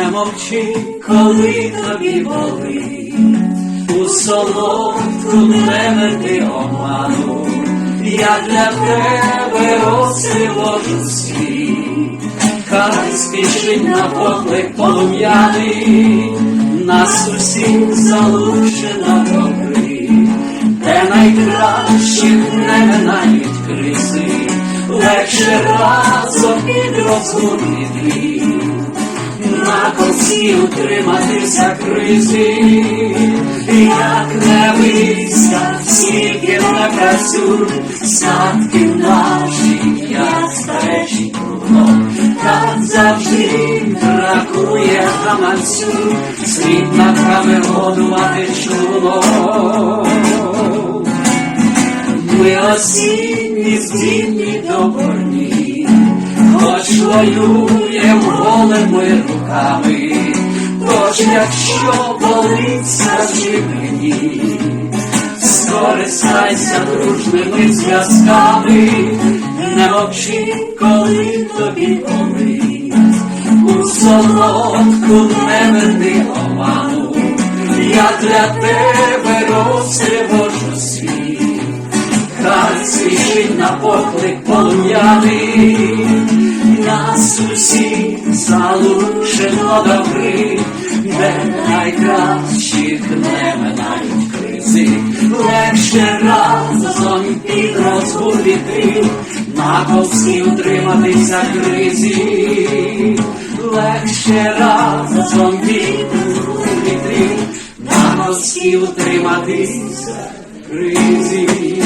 мовчи, коли тобі болить, у солодку мене ти оману, я для тебе розтривожу світ, хай спішить на поклик полум'яний, нас усіх залучено добри, де найкращих не минають кризи, легше разом під розгубити, на косі утриматися кризи, як не виска, скільки не працюй, статки наші, як старечі кругом, так завжди бракує гаманцю, слід над камеродувати чуло. Ми осінні здібні доборні, хоч воюєм голими руками, тож якщо болить, скажи мені, скористайся дружними зв'язками, не мовчи, коли тобі болить, у солодку не оману, я для тебе розтривожу світ. Хай свічить на поклик полум'яний, нас усіх залучено до гри, де найкращих не минають кризи, легше разом під розгубити, на ковські утриматися кризі, легше разом під розгубити, на ковські утриматися кризі.